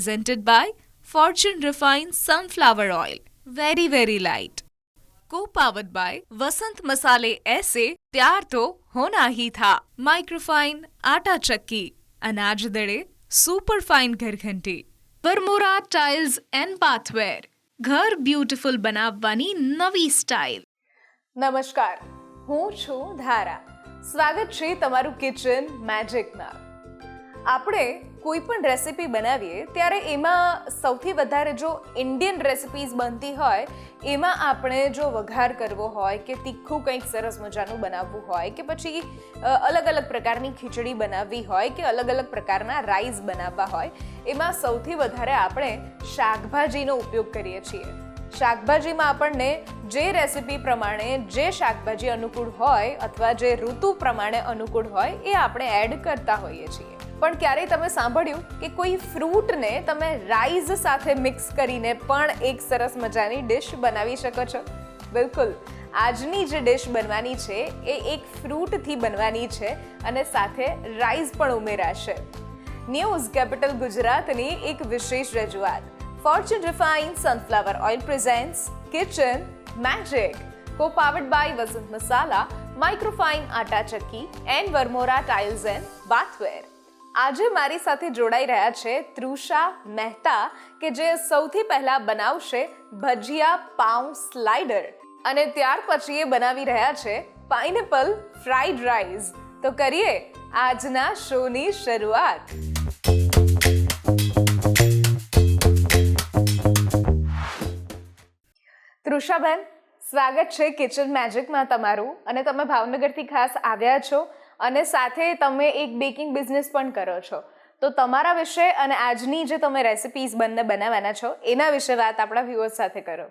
presented by Fortune Refined Sunflower Oil. Very, very light. Co-powered by वसंत मसाले ऐसे प्यार तो होना ही था माइक्रोफाइन आटा चक्की अनाज दड़े super fine ઘરઘંટી Varmora tiles and bathware ઘર બ્યુટીફુલ બનાવવાની નવી સ્ટાઇલ નમસ્કાર હું છું ધારા સ્વાગત છે તમારું કિચન મેજિકમાં આપણે કોઈ પણ રેસિપી બનાવીએ, ત્યારે એમાં સૌથી વધારે જો ઇન્ડિયન રેસિપીઝ બનતી હોય, એમાં આપણે જો વઘાર કરવો હોય કે તીખું કંઈક સરસ મજાનું બનાવવું હોય કે પછી અલગ અલગ પ્રકારની ખીચડી બનાવવી હોય કે અલગ અલગ પ્રકારના રાઈસ બનાવવા હોય, એમાં સૌથી વધારે આપણે શાકભાજીનો ઉપયોગ કરીએ છીએ. શાકભાજીમાં આપણને જે રેસિપી પ્રમાણે જે શાકભાજી અનુકૂળ હોય અથવા જે ઋતુ પ્રમાણે અનુકૂળ હોય, એ આપણે એડ કરતા હોઈએ છીએ. પણ ક્યારેય તમે સાંભળ્યું કે કોઈ ફ્રૂટને તમે રાઈસ સાથે મિક્સ કરીને પણ એક સરસ મજાની ડિશ બનાવી શકો છો? બિલકુલ. આજની જે ડિશ બનવાની છે, એ એક ફ્રૂટથી બનવાની છે અને સાથે રાઈસ પણ ઉમેરાશે. ન્યૂઝ કેપિટલ ગુજરાતની એક વિશેષ રજૂઆત. Fortune refine sunflower oil presents, kitchen, magic co powered by Vasant masala microfine atta chakki and Varmora tiles and bathware આજે મારી સાથે જોડાઈ રહ્યા છે તૃષા મહેતા, કે જે સૌથી પહેલા બનાવશે ભજીયા પાઉં સ્લાઇડર. અને ત્યાર પછી એ બનાવી રહ્યા છે પાઇનેપલ ફ્રાઈડ રાઈસ. તો કરીએ આજના શોની શરૂઆત. તૃષાબેન, સ્વાગત છે કિચન મેજિકમાં તમારું. અને તમે ભાવનગરથી ખાસ આવ્યા છો. અને સાથે તમે એક બેકિંગ બિઝનેસ પણ કરો છો. તો તમારા વિશે અને આજની જે તમે રેસિપીઝ બંને બનાવવાના છો, એના વિશે વાત આપણા વ્યુઅર્સ સાથે કરો.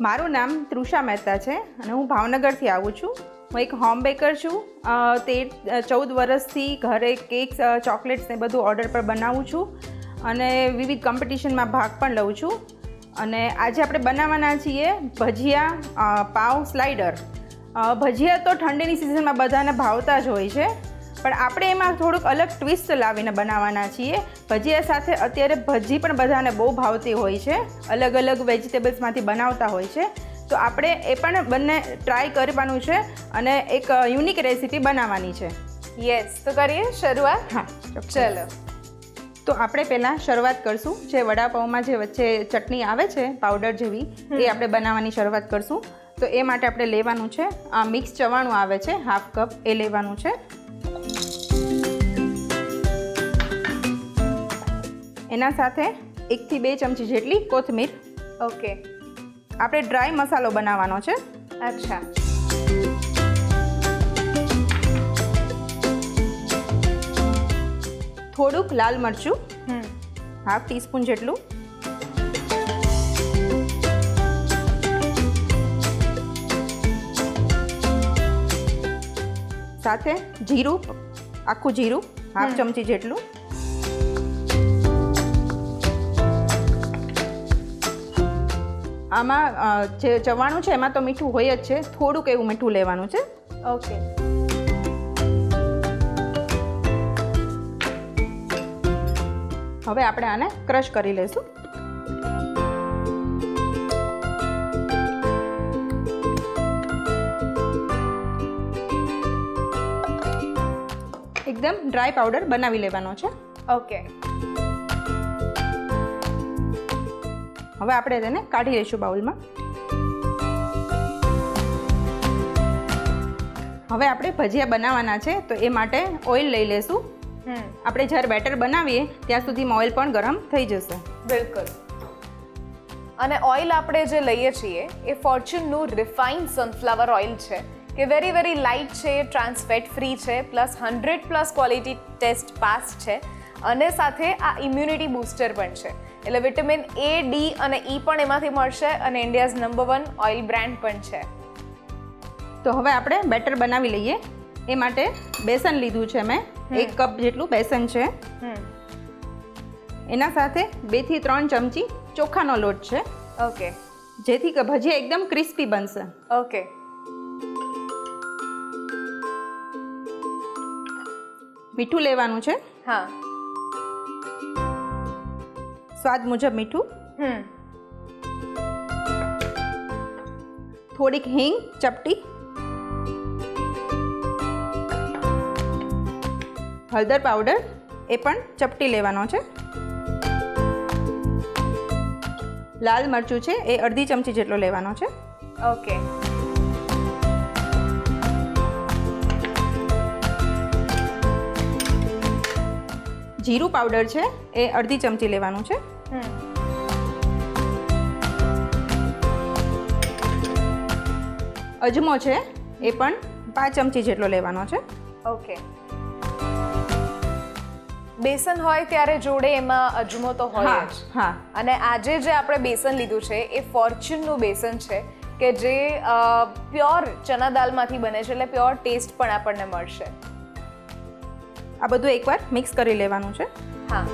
મારું નામ તૃષા મહેતા છે અને હું ભાવનગરથી આવું છું. હું એક હોમ બેકર છું. તે ચૌદ વર્ષથી ઘરે કેક્સ ચોકલેટ્સ ને બધું ઓર્ડર પર બનાવું છું અને વિવિધ કોમ્પિટિશનમાં ભાગ પણ લઉં છું. અને આજે આપણે બનાવવાના છીએ ભજીયા પાવ સ્લાઇડર ભજીયા તો ઠંડીની સિઝનમાં બધાને ભાવતા જ હોય છે પણ આપણે એમાં થોડુંક અલગ ટ્વિસ્ટ લાવીને બનાવવાના છીએ. ભજીયા સાથે અત્યારે ભજી પણ બધાને બહુ ભાવતી હોય છે અલગ અલગ વેજીટેબલ્સમાંથી બનાવતા હોય છે. તો આપણે એ પણ બંને ટ્રાય કરવાનું છે અને એક યુનિક રેસીપી બનાવવાની છે. યસ તો કરીએ શરૂઆત? હા. ચલો. તો આપણે પહેલાં શરૂઆત કરશું. જે વડાપાઉંમાં જે વચ્ચે ચટણી આવે છે પાવડર જેવી એ આપણે બનાવવાની શરૂઆત કરશું. તો એ માટે આપણે લેવાનું છે આ મિક્સ ચવાણું આવે છે હાફ કપ એ લેવાનું છે. એના સાથે એકથી બે ચમચી જેટલી કોથમીર. ઓકે. આપણે ડ્રાય મસાલો બનાવવાનો છે. અચ્છા. થોડુંક લાલ મરચું હાફ ટીસ્પૂન જેટલું. સાથે જીરું આખું જીરું હાફ ચમચી જેટલું. આમાં જે ચવાણું છે એમાં તો મીઠું હોય જ છે. થોડુંક એવું મીઠું લેવાનું છે. ઓકે. હવે આપણે આને ક્રશ કરી લઈશું. એકદમ ડ્રાય પાવડર બનાવી લેવાનો છે. ઓકે હવે આપણે તેને કાઢી લઈશું બાઉલમાં. હવે આપણે ભજીયા બનાવવાના છે તો એ માટે ઓઇલ લઈ લેશું. આપણે જ્યારે બેટર બનાવીએ ત્યાં સુધીમાં ઓઇલ પણ ગરમ થઈ જશે. બિલકુલ. અને ઓઇલ આપણે જે લઈએ છીએ એ ફોર્ચ્યુનનું રિફાઇન્ડ સનફ્લાવર ઓઇલ છે. કે વેરી વેરી લાઇટ છે ટ્રાન્સ ફેટ ફ્રી છે plus hundred plus quality test pass છે. અને સાથે આ ઇમ્યુનિટી બૂસ્ટર પણ છે. એટલે વિટામિન એ ડી અને ઈ પણ એમાંથી મળશે અને India's number one oil brand પણ છે. તો હવે આપણે બેટર બનાવી લઈએ. એ માટે બેસન લીધું છે મેં. એક કપ જેટલું બેસન છે. હમ. એના સાથે બેથી ત્રણ ચમચી ચોખાનો લોટ છે. ઓકે જેથી કે ભજીયા એકદમ ક્રિસ્પી બનશે. ઓકે મીઠું લેવાનું છે? હા. સ્વાદ મુજબ મીઠું. હમ. થોડીક હિંગ ચપટી. હળદર પાવડર એ પણ ચપટી લેવાનો છે. લાલ મરચું છે એ અડધી ચમચી જેટલો લેવાનો છે. ઓકે. જીરું પાવડર છે એ અડધી ચમચી લેવાનું છે. અજમો છે એ પણ પાંચ ચમચી જેટલો લેવાનો છે. ઓકે બેસન હોય ત્યારે જોડે એમાં અજમો તો હોય જ. હા. અને આજે જે આપણે બેસન લીધું છે એ ફોર્ચ્યુનનું બેસન છે કે જે પ્યોર ચના દાલમાંથી બને છે એટલે પ્યોર ટેસ્ટ પણ આપણને મળશે. આ બધું એકવાર મિક્સ કરી લેવાનું છે. હા.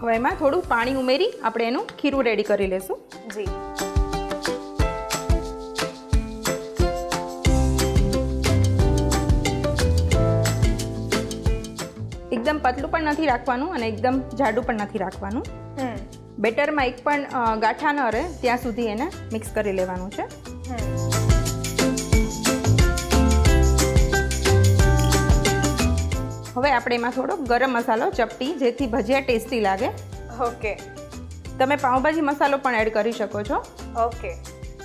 હવે એમાં થોડું પાણી ઉમેરી આપણે એનું ખીરું રેડી કરી લેશું. જી. એકદમ પતલું પણ નથી રાખવાનું અને એકદમ જાડું પણ નથી રાખવાનું. બેટરમાં એક પણ ગાંઠા ન રહે ત્યાં સુધી એને મિક્સ કરી લેવાનું છે. હવે આપણે એમાં થોડો ગરમ મસાલો ચપટી જેથી ભજીયા ટેસ્ટી લાગે. ઓકે. તમે પાઉંભાજી મસાલો પણ એડ કરી શકો છો. ઓકે.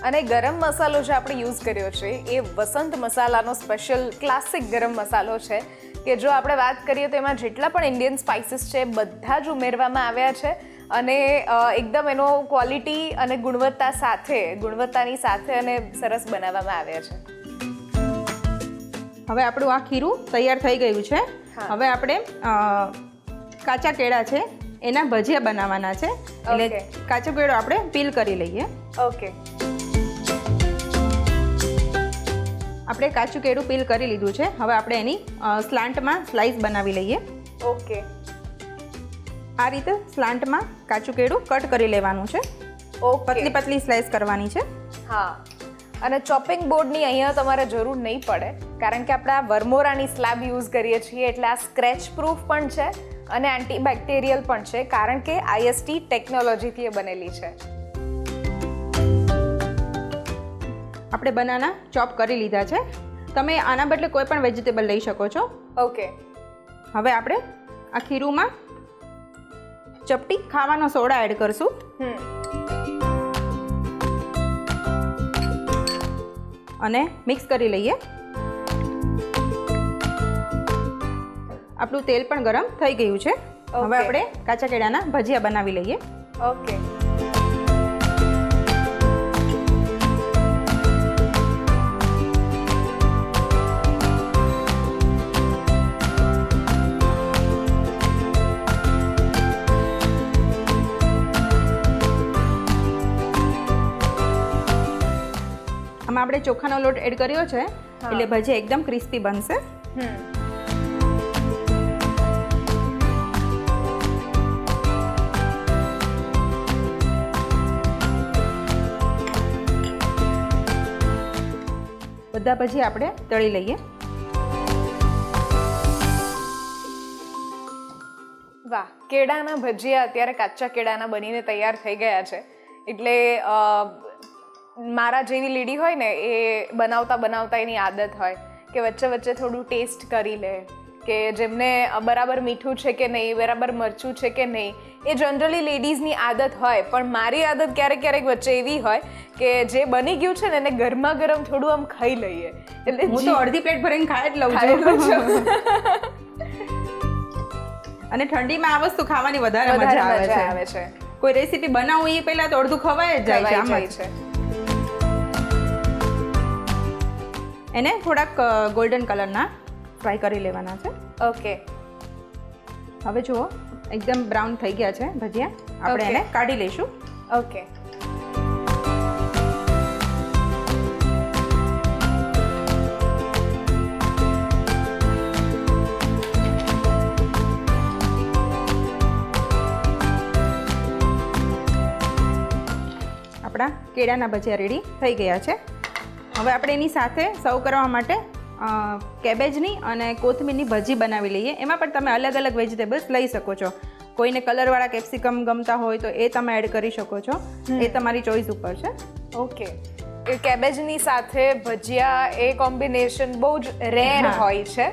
અને ગરમ મસાલો જે આપણે યુઝ કર્યો છે એ વસંત મસાલાનો સ્પેશિયલ ક્લાસિક ગરમ મસાલો છે કે જો આપણે વાત કરીએ તો એમાં જેટલા પણ ઇન્ડિયન સ્પાઇસીસ છે બધા જ ઉમેરવામાં આવ્યા છે અને એકદમ એનો ક્વોલિટી અને ગુણવત્તા સાથે ગુણવત્તાની સાથે અને સરસ બનાવવામાં આવ્યા છે. હવે આપણું આ ખીરું તૈયાર થઈ ગયું છે. હવે આપણે કાચા કેળા છે એના ભજીયા બનાવવાના છે. એટલે. કાચો કેળો આપણે પીલ કરી લઈએ. ઓકે. આપણે કાચું કેળું પીલ કરી લીધું છે. હવે આપણે એની સ્લાન્ટમાં સ્લાઇસ બનાવી લઈએ. ઓકે. આ રીતે સ્લાન્ટમાં કાચું કેળું કટ કરી લેવાનું છે. ઓકે. પતલી પતલી સ્લાઇસ કરવાની છે. હા. અને ચોપિંગ બોર્ડની અહીંયા તમારે જરૂર નહીં પડે કારણ કે આપણે આ વરમોરાની સ્લેબ યુઝ કરીએ છીએ એટલે આ સ્ક્રેચ પ્રૂફ પણ છે અને એન્ટીબેક્ટેરિયલ પણ છે કારણ કે આઈએસટી ટેકનોલોજીથી એ બનેલી છે. આપણે બનાના ચોપ કરી લીધા છે. તમે આના બદલે કોઈ પણ વેજીટેબલ લઈ શકો છો. ઓકે. હવે આપણે આ ખીરુમાં ચપટી ખાવાનો સોડા એડ કરશું. હમ. અને મિક્સ કરી લઈએ. આપણું તેલ પણ ગરમ થઈ ગયું છે. હવે આપણે કાચા કેળાના ભજીયા બનાવી લઈએ. ઓકે આમાં આપણે ચોખાનો લોટ એડ કર્યો છે એટલે ભજીયા એકદમ ક્રિસ્પી બનશે. બધા ભજીયા આપણે તળી લઈએ. વાહ કેળાના ભજીયા અત્યારે કાચા કેળાના બનીને તૈયાર થઈ ગયા છે. એટલે મારા જેવી લીડી હોય ને એ બનાવતા બનાવતા એની આદત હોય કે વચ્ચે વચ્ચે થોડું ટેસ્ટ કરી લે કે જેમને બરાબર મીઠું છે કે નહીં બરાબર મરચું છે કે નહીં એ જનરલી લેડીઝની આદત હોય. પણ મારી આદત ક્યારેક ક્યારેક વચ્ચે એવી હોય કે જે બની ગયું છે ને એને ગરમા ગરમ થોડું આમ ખાઈ લઈએ. એટલે હું તો અડધી પેટ ભરીને ખાઈ જ લઉં છું. અને ઠંડીમાં આ વસ્તુ ખાવાની વધારે મજા આવે છે. કોઈ રેસીપી બનાવવું એ પહેલા તો અડધું ખવાય જ. જાય છે. એને થોડાક ગોલ્ડન કલરના ફ્રાય કરી લેવાના છે. ઓકે હવે જુઓ એકદમ બ્રાઉન થઈ ગયા છે ભજીયા. આપણે એને કાઢી લઈશું. ઓકે આપણા કેળાના ભજીયા રેડી થઈ ગયા છે. હવે આપણે એની સાથે સર્વ કરવા માટે કેબેજની અને કોથમીરની ભજી બનાવી લઈએ. એમાં પણ તમે અલગ અલગ વેજીટેબલ્સ લઈ શકો છો. કોઈને કલરવાળા કેપ્સિકમ ગમતા હોય તો એ તમે એડ કરી શકો છો. એ તમારી ચોઈસ ઉપર છે. ઓકે. કેબેજની સાથે ભજીયા એ કોમ્બિનેશન બહુ જ રેર હોય છે.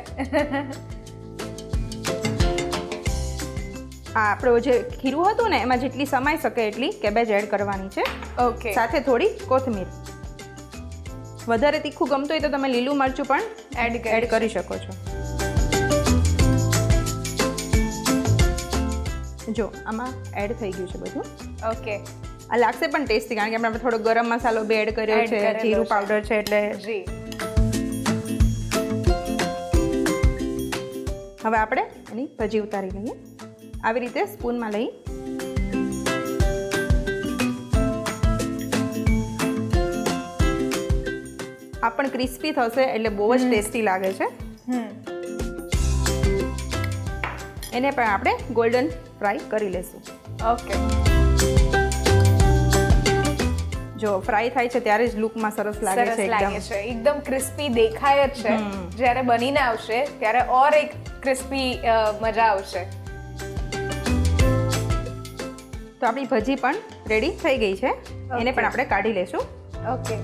આ આપણો જે ખીરું હતું ને એમાં જેટલી સમાઈ શકે એટલી કેબેજ એડ કરવાની છે. ઓકે. સાથે થોડી કોથમીર. વધારે તીખું ગમતું હોય તો તમે લીલું મરચું પણ એડ એડ કરી શકો છો. જો આમાં એડ થઈ ગયું છે બધું. ઓકે આ લાગશે પણ ટેસ્ટી કારણ કે આપણે થોડો ગરમ મસાલો બી એડ કર્યો છે જીરું પાવડર છે એટલે જી. હવે આપણે એની ભજી ઉતારી લઈએ. આવી રીતે સ્પૂનમાં લઈ આ પણ ક્રિસ્પી થશે એટલે બહુ જ ટેસ્ટી લાગે છે. એને પણ આપણે ગોલ્ડન ફ્રાય કરી લેશું. ઓકે જો ફ્રાય થાય છે ત્યારે જ લુકમાં સરસ લાગે છે લાગે છે. એકદમ ક્રિસ્પી દેખાય જ છે. જ્યારે બનીને આવશે ત્યારે ઓર એક ક્રિસ્પી મજા આવશે. તો આપણી ભજી પણ રેડી થઈ ગઈ છે. એને પણ આપણે કાઢી લેશું. ઓકે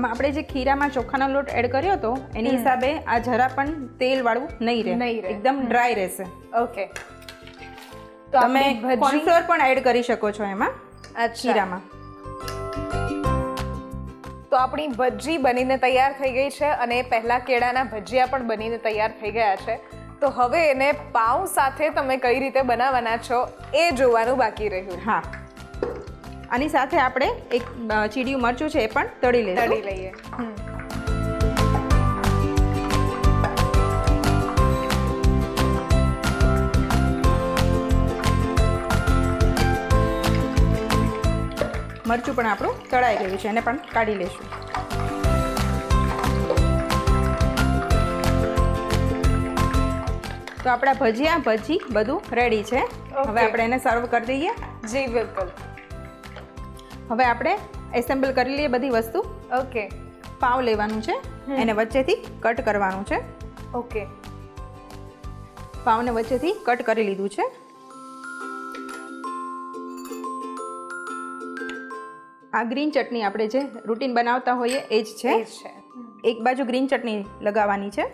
આમાં આપણે જે ખીરામાં ચોખાનો લોટ એડ કર્યો હતો એની હિસાબે આ જરા પણ તેલ વાળું નહીં રહે. નહીં રહે. એકદમ ડ્રાય રહેશે. ઓકે તો તમે કોર્નફ્લોર પણ એડ કરી શકો છો એમાં ખીરામાં. તો આપણી ભજી બનીને તૈયાર થઈ ગઈ છે અને પહેલા કેળાના ભજીયા પણ બનીને તૈયાર થઈ ગયા છે. તો હવે એને પાઉં સાથે તમે કઈ રીતે બનાવવાના છો એ જોવાનું બાકી રહ્યું. હા. આની સાથે આપણે એક ચીડિયું મરચું છે એ પણ તળી લઈએ તળી લઈએ. મરચું પણ આપણું તળાઈ ગયું છે એને પણ કાઢી લઈશું. તો આપણા ભજીયા ભજી બધું રેડી છે. હવે આપણે એને સર્વ કરી દઈએ. જી બિલકુલ. હવે આપણે એસેમ્બલ કરી લઈએ બધી વસ્તુ. ઓકે પાવ લેવાનું છે. એને વચ્ચેથી કટ કરવાનું છે. ઓકે પાવને વચ્ચેથી કટ કરી લીધું છે. આ ગ્રીન ચટણી આપણે જે રૂટીન બનાવતા હોઈએ એ જ છે. એ જ છે. એક બાજુ ગ્રીન ચટણી લગાવવાની છે.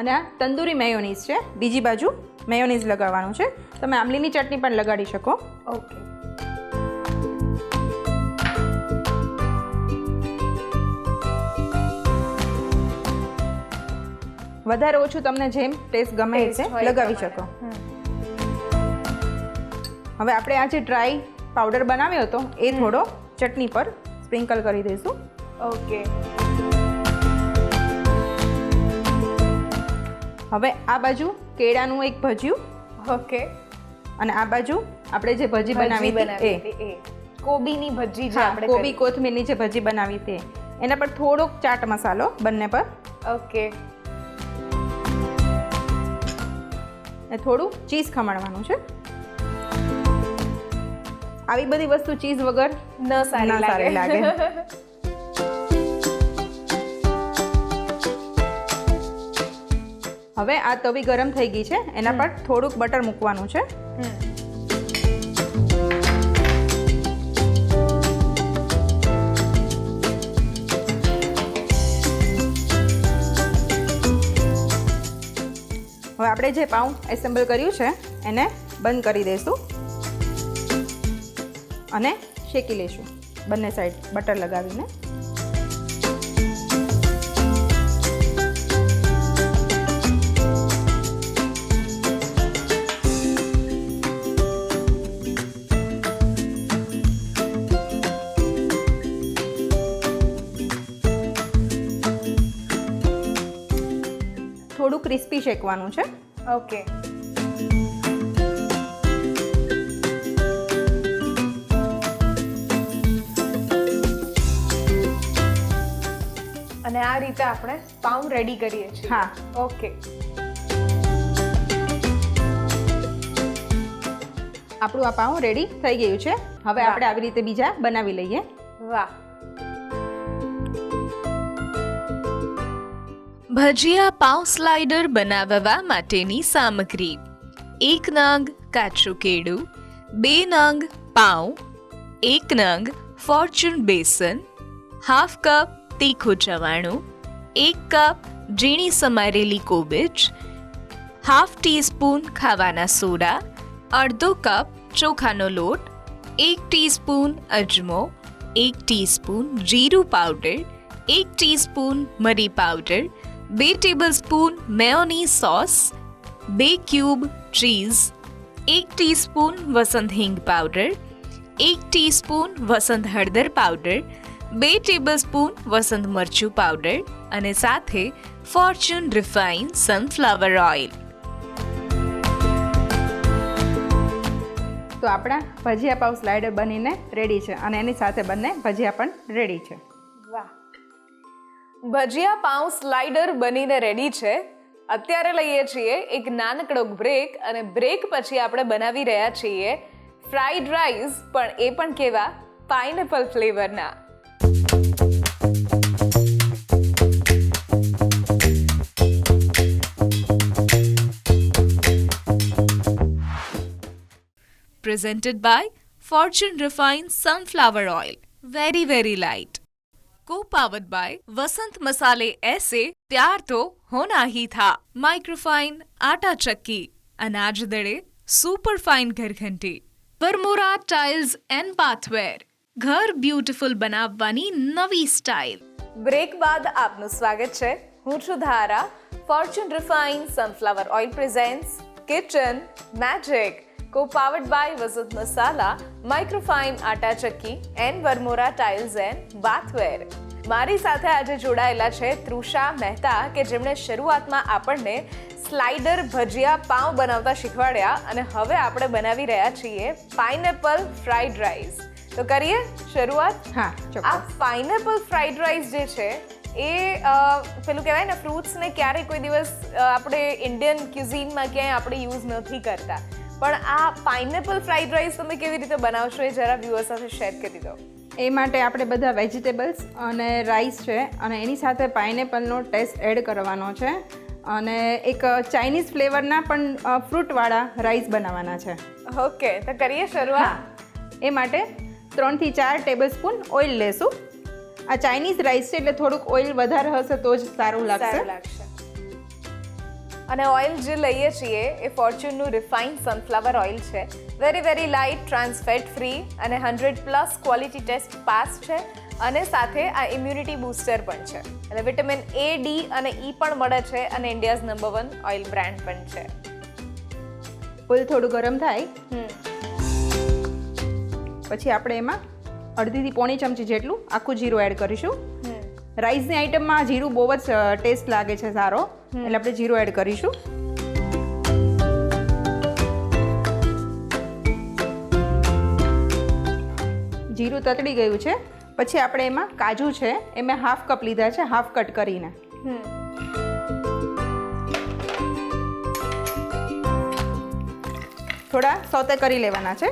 અને આ તંદૂરી મેયોનીઝ છે. બીજી બાજુ મેયોનીઝ લગાવવાનું છે. તમે આમલીની ચટણી પણ લગાડી શકો. ઓકે. વધારે ઓછું તમને જેમ ટેસ્ટ ગમે રીતે લગાવી શકો. હવે આપણે આ જે ડ્રાય પાવડર બનાવ્યો હતો એ થોડો ચટણી પર સ્પ્રિંકલ કરી દઈશું. ઓકે. હવે આ બાજુ કેળાનું એક ભજીયું. ઓકે. અને આ બાજુ આપણે જે ભજી બનાવી એ. કોબીની ભજી જે આપણે કોબી કોથમીરની જે ભજી બનાવી તે એના પર થોડોક ચાટ મસાલો બંને પર. ઓકે. ને થોડું ચીઝ ખમણવાનું છે. આવી બધી વસ્તુ ચીઝ વગર ન સારી લાગે. હવે આ તવી ગરમ થઈ ગઈ છે એના પર થોડુંક બટર મૂકવાનું છે. હવે આપણે જે પાઉં એસેમ્બલ કર્યું છે એને બંધ કરી દઈશું અને શેકી લઈશું. બંને સાઈડ બટર લગાવીને. શેકવાનું છે. ઓકે અને અને આ રીતે આપણે પાઉં રેડી કરીએ છીએ. હા. ઓકે આપણું આ પાઉં રેડી થઈ ગયું છે. હવે આપણે આવી રીતે બીજા બનાવી લઈએ. વાહ. ભજીયા પાવ સ્લાઇડર બનાવવા માટેની સામગ્રી. એક નંગ કાચું કેળું, બે નંગ પાઉં, એક નંગ ફોર્ચ્યુન બેસન, હાફ કપ તીખું ચવાણું, એક કપ ઝીણી સમારેલી કોબીજ, હાફ ટીસ્પૂન ખાવાના સોડા, અડધો કપ ચોખાનો લોટ, એક ટીસ્પૂન અજમો, એક ટીસ્પૂન જીરું પાવડર, એક ટીસ્પૂન મરી પાવડર બે ટેબલ સ્પૂન મેયોની સોસ બે ક્યુબ ચીઝ એક ટીસ્પૂન વસંત હિંગ પાવડર એક ટીસ્પૂન વસંત હળદર પાવડર બે ટેબલસ્પૂન વસંત મરચું પાવડર અને સાથે ફોર્ચ્યુન રિફાઇન સનફ્લાવર ઓઇલ તો આપણા ભજીયા પાઉં સ્લાઇડર બનીને રેડી છે અને એની સાથે બંને ભજીયા પણ રેડી છે. વાહ. ભજીયા પાઉં સ્લાઇડર બનીને રેડી છે. અત્યારે લઈએ છીએ એક નાનકડો બ્રેક અને બ્રેક પછી આપણે બનાવી રહ્યા છીએ ફ્રાઈડ રાઈસ પણ એ પણ કેવા? Pineapple ફ્લેવરના presented by Fortune refine sunflower oil very very very light. Co-powered by Vasant Masale ऐसे प्यार तो होना ही था माइक्रोफाइन आटा चक्की अनाज दड़े super fine ઘરઘંટી Varmora tiles and bathware ઘર બ્યુટીફુલ બનાવવાની નવી સ્ટાઇલ બ્રેક બાદ આપનું સ્વાગત છે હું છું Dhara Fortune refine sunflower oil presents kitchen magic Powered by Vasant masala microfine atta chakki and Varmora tiles and bathware મારી સાથે આજે જોડાયેલા છે તૃષા મહેતા કે જેમણે શરૂઆતમાં આપણને સ્લાઇડર ભજીયા પાઉં બનાવતા શીખવાડ્યા અને હવે આપણે બનાવી રહ્યા છીએ પાઇનેપલ ફ્રાઈડ રાઈસ તો કરીએ શરૂઆત? હા આ પાઇનેપલ ફ્રાઈડ રાઈસ જે છે એ પેલું કહેવાય ને ફ્રૂટ્સને ક્યારેય કોઈ દિવસ આપણે ઇન્ડિયન ક્યુઝિનમાં ક્યાંય આપણે યુઝ નથી કરતા. પણ આ પાઇનેપલ ફ્રાઈડ રાઈસ તમે કેવી રીતે બનાવશો એ જરા વ્યૂઅર સાથે શેર કરી દો. એ માટે આપણે બધા વેજીટેબલ્સ અને રાઈસ છે અને એની સાથે પાઇનેપલનો ટેસ્ટ એડ કરવાનો છે અને એક ચાઇનીઝ ફ્લેવરના પણ ફ્રૂટવાળા રાઈસ બનાવવાના છે. ઓકે તો કરીએ શરૂઆત? એ માટે ત્રણથી ચાર ટેબલ સ્પૂન ઓઇલ લેશું. આ ચાઇનીઝ રાઈસ છે એટલે થોડુંક ઓઇલ વધારે હશે તો જ સારું લાગશે. અને ઓઇલ જે લઈએ છીએ એ ફોર્ચ્યુનનું રિફાઇન્ડ સનફ્લાવર ઓઇલ છે. Very very light trans fat free અને hundred plus quality test pass છે. અને સાથે આ ઇમ્યુનિટી બૂસ્ટર પણ છે. અને વિટામિન એ ડી અને ઈ પણ મળે છે અને India's number one oil brand પણ છે. ઓઇલ થોડું ગરમ થાય. પછી આપણે એમાં અડધીથી પોણી ચમચી જેટલું આખું જીરું એડ કરીશું. રાઈસની આઈટમમાં જીરું બહુ જ ટેસ્ટ લાગે છે સારો. એટલે આપણે જીરું એડ કરીશું. જીરું તતડી ગયું છે. પછી આપણે એમાં કાજુ છે એ મેં હાફ કપ લીધા છે હાફ કટ કરીને. થોડા સોતે કરી લેવાના છે.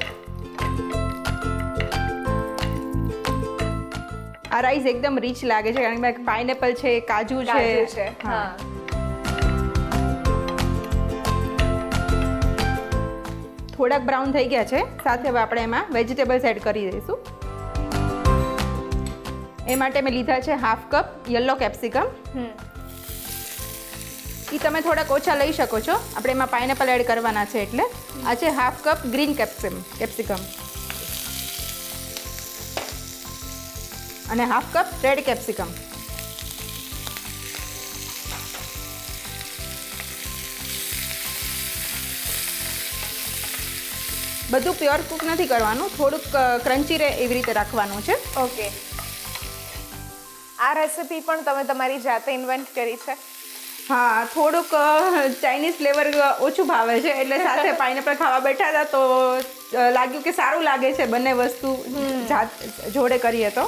આ રાઈસ એકદમ રીચ લાગે છે કારણ કે પાઇનેપલ છે કાજુ છે. હા. થોડાક બ્રાઉન થઈ ગયા છે સાથે હવે આપણે એમાં વેજીટેબલ્સ એડ કરી દઈશું. એ માટે મેં લીધા છે હાફ કપ યલો કેપ્સિકમ એ તમે થોડાક ઓછા લઈ શકો છો આપણે એમાં પાઇનેપલ એડ કરવાના છે એટલે. આ છે half cup green capsicum capsicum અને હાફ કપ રેડ કેપ્સિકમ બધું પ્યોર કુક નથી કરવાનું થોડુંક ક્રન્ચી રહે એવી રીતે રાખવાનું છે. ઓકે. આ રેસિપી પણ તમે તમારી જાતે ઇન્વેન્ટ કરી છે? હા થોડુંક ચાઇનીઝ ફ્લેવર ઓછું ભાવે છે એટલે સાથે પાઇનેપલ ખાવા બેઠા હતા તો લાગ્યું કે સારું લાગે છે બંને વસ્તુ જાત જોડે કરીએ તો.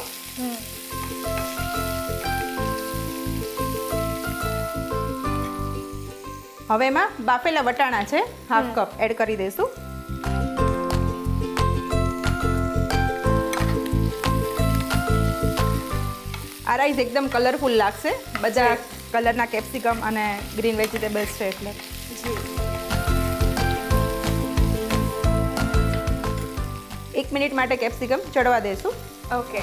હવે એમાં બાફેલા વટાણા છે હાફ કપ એડ કરી દઈશું. આ રાઈસ એકદમ કલરફુલ લાગશે. બધા કલરના કેપ્સિકમ અને ગ્રીન વેજીટેબલ્સ છે એટલે. એક મિનિટ માટે કેપ્સિકમ ચડવા દઈશું. ઓકે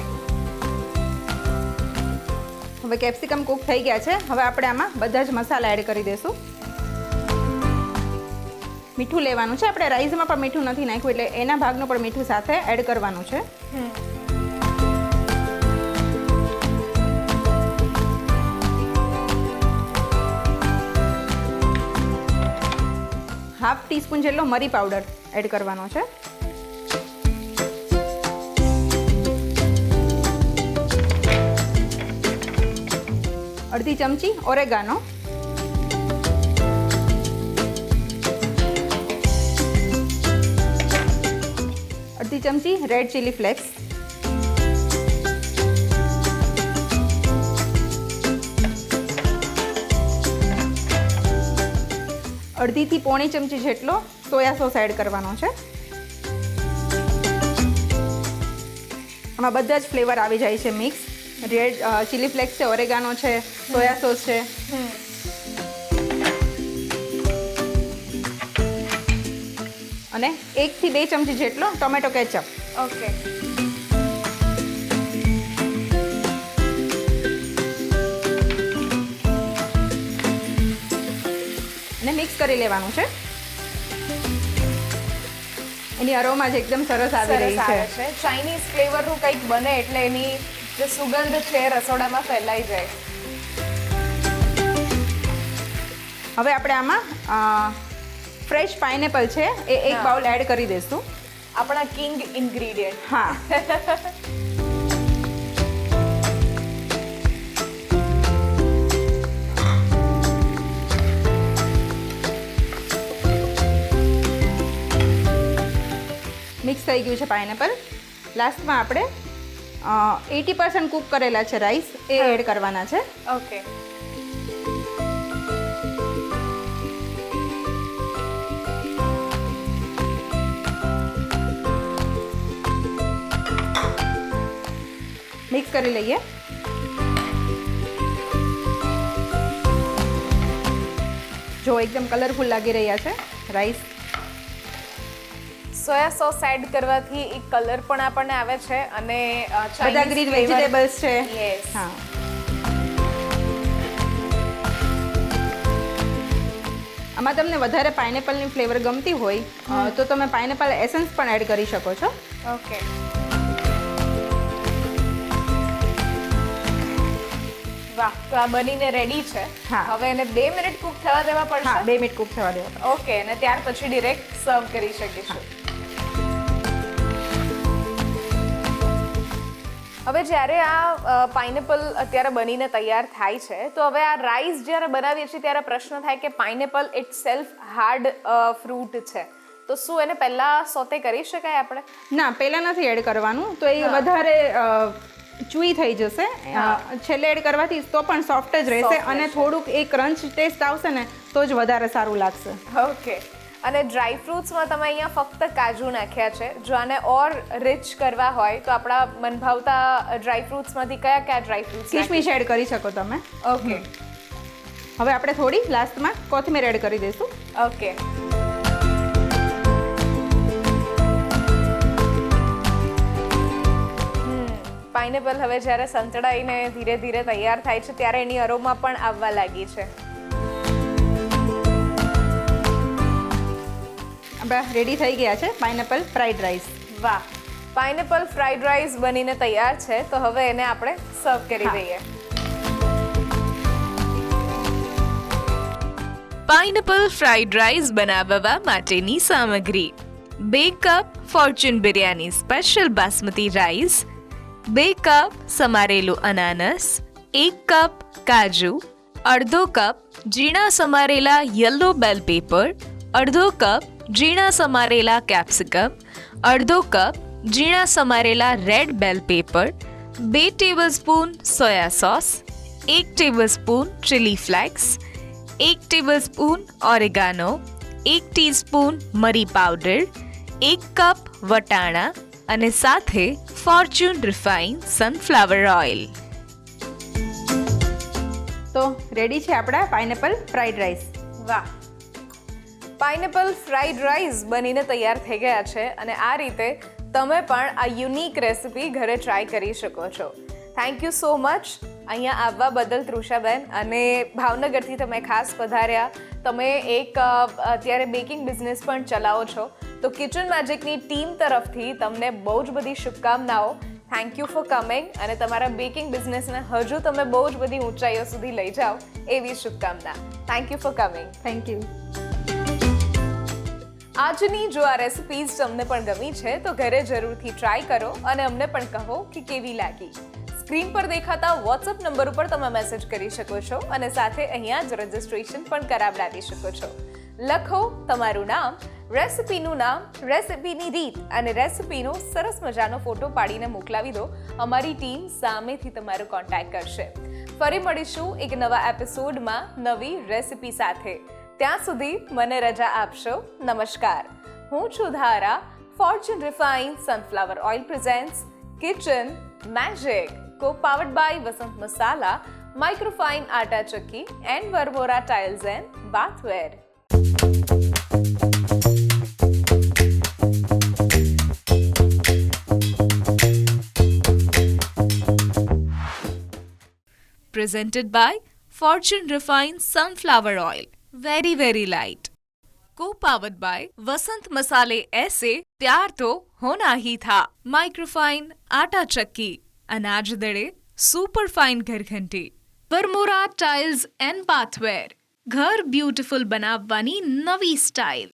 હવે કેપ્સિકમ કૂક થઈ ગયા છે. હવે આપણે આમાં બધા જ મસાલા એડ કરી દઈશું મીઠું લેવાનું છે. આપણે રાઈસમાં પણ મીઠું નથી નાખ્યું, એટલે એના ભાગનું પણ મીઠું સાથે એડ કરવાનું છે. હાફ ટીસ્પૂન જેટલો મરી પાવડર એડ કરવાનો છે. અડધી ચમચી ઓરેગાનો. અડધી ચમચી રેડ ચીલી ફ્લેક્સ. અડધીથી પોણી ચમચી જેટલો સોયા સોસ એડ કરવાનો છે. આમાં બધા જ ફ્લેવર આવી જાય છે મિક્સ. રેડ ચીલી ફ્લેક્સ છે ઓરેગાનો છે સોયા સોસ છે. અને એકથી બે ચમચી જેટલો ટોમેટો કેચઅપ. ઓકે. ને મિક્સ કરી લેવાનું છે. એની અરોમા જ એકદમ સરસ આવી રહી છે. છે. ચાઇનીઝ ફ્લેવરનું કંઈક બને એટલે એની જે સુગંધ છે રસોડામાં ફેલાઈ જાય. હવે આપણે આમાં ફ્રેશ પાઇનેપલ છે એ એક. બાઉલ એડ કરી દઈશું. આપણા કિંગ ઇન્ગ્રીડિયન્ટ હા. મિક્સ થઈ ગયું છે પાઇનેપલ લાસ્ટમાં આપણે એટી પર્સન્ટ કૂક કરેલા છે રાઈસ એ એડ કરવાના છે. ઓકે મિક્સ કરી લઈએ. જો એકદમ કલરફુલ લાગી રહ્યા છે રાઈસ સોયા સોસ એડ કરવાથી એક કલર પણ આપણને આવે છે અને બધા ગ્રીન વેજીટેબલ્સ છે. યસ હા. આમાં તમને વધારે પાઇનેપલની ફ્લેવર ગમતી હોય તો તમે પાઇનેપલ એસન્સ પણ એડ કરી શકો છો. ઓકે વાહ તો આ બનીને રેડી છે. હવે એને બે મિનિટ કુક થવા દેવા હા પડશે? બે મિનિટ કૂક થવા દેવા ઓકે અને ત્યાર પછી ડિરેક્ટ સર્વ કરી શકીશું. હવે જ્યારે આ પાઇનેપલ અત્યારે બનીને તૈયાર થાય છે તો હવે આ રાઈસ જ્યારે બનાવીએ છીએ ત્યારે પ્રશ્ન થાય કે pineapple itself hard fruit છે. તો શું એને પહેલાં સોતે કરી શકાય આપણે? ના પહેલાં નથી એડ કરવાનું. તો એ વધારે ચૂઈ થઈ જશે. છેલ્લે એડ કરવાથી તો પણ સોફ્ટ જ રહેશે અને થોડુંક એ ક્રંચ ટેસ્ટ આવશે ને તો જ વધારે સારું લાગશે. ઓકે અને ડ્રાય ફ્રૂટ્સમાં તમે અહીંયા ફક્ત કાજુ નાખ્યા છે. જો આને ઓર રિચ કરવા હોય તો આપણા મનભાવતા ડ્રાય ફ્રૂટ્સમાંથી કયા કયા ડ્રાય ફ્રૂટ્સ કિશમિશ એડ કરી શકો તમે. ઓકે હવે આપણે થોડી લાસ્ટમાં કોથમીર એડ કરી દઈશું. ઓકે પાઇનેપલ હવે જ્યારે સંતળાઈને ધીરે ધીરે તૈયાર થાય છે ત્યારે એની અરોમા પણ આવવા લાગી છે. આપણા રેડી થઈ ગયા છે? પાઇનેપલ ફ્રાઈડ રાઈસ વાહ. પાઇનેપલ ફ્રાઈડ રાઈસ બનીને તૈયાર છે તો હવે એને આપણે સર્વ કરી દઈએ. પાઇનેપલ ફ્રાઈડ રાઈસ બનાવવા માટેની સામગ્રી. બે cup Fortune biryani special basmati rice બે કપ સમારેલું અનાનસ એક કપ કાજુ અડધો કપ ઝીણા સમારેલા યલો બેલ પેપર અડધો કપ ઝીણા સમારેલા કેપ્સિકમ અડધો કપ ઝીણા સમારેલા રેડ બેલ પેપર બે ટેબલસ્પૂન સોયા સોસ એક ટેબલસ્પૂન ચીલી ફ્લેક્સ એક ટેબલસ્પૂન ઓરેગાનો એક ટીસ્પૂન મરી પાવડર એક કપ વટાણા અને સાથે ફોર્ચ્યુન રિફાઇન સનફ્લાવર ઓઇલ તો રેડી છે આપણા પાઇનેપલ ફ્રાઈડ રાઈસ વાહ. પાઇનેપલ ફ્રાઈડ રાઈસ બનીને તૈયાર થઈ ગયા છે અને આ રીતે તમે પણ આ યુનિક રેસિપી ઘરે ટ્રાય કરી શકો છો. થેન્ક યુ સો મચ અહીંયા આવવા બદલ તૃષાબેન અને ભાવનગરથી તમે ખાસ પધાર્યા. તમે એક અત્યારે બેકિંગ બિઝનેસ પણ ચલાવો છો. તો કિચન મેજિકની ટીમ તરફથી તમને બહુ જ બધી શુભકામનાઓ. થેન્ક યુ ફોર કમિંગ અને તમારા બેકિંગ બિઝનેસને હજુ તમે બહુ જ બધી ઊંચાઈઓ સુધી લઈ જાઓ એવી શુભકામના. Thank you for coming thank you આજની જો આ રેસિપીઝ તમને પણ ગમી છે, તો ઘરે જરૂરથી ટ્રાય કરો અને અમને પણ કહો કે કેવી લાગી. સ્ક્રીન પર દેખાતા વોટ્સઅપ નંબર ઉપર તમે મેસેજ કરી શકો છો અને સાથે અહીંયા જ રજિસ્ટ્રેશન પણ કરાવડાવી શકો છો. લખો તમારું નામ રેસિપીનું નામ રેસિપીની રીત અને રેસિપીનો સરસ મજાનો ફોટો પાડીને મોકલાવી દો. અમારી ટીમ સામેથી તમારો કોન્ટેક્ટ કરશે. ફરી મળીશું એક નવા એપિસોડમાં નવી રેસિપી સાથે. ત્યાં સુધી મને રજા આપશો. નમસ્કાર. હું છું Dhara Fortune refine sunflower oil presents kitchen magic co powered by Vasant Masala microfine Atta Chakki and Varmora tiles and bathware presented by Fortune Refined Sunflower Oil. Very very light co powered by Vasant Masale એસે ત્યાર તો હોના હી થા microfine આટા ચક્કી અનાજ દળે superfine ઘરઘંટી Varmora tiles and bathware ઘર beautiful બનાવવાની નવી સ્ટાઇલ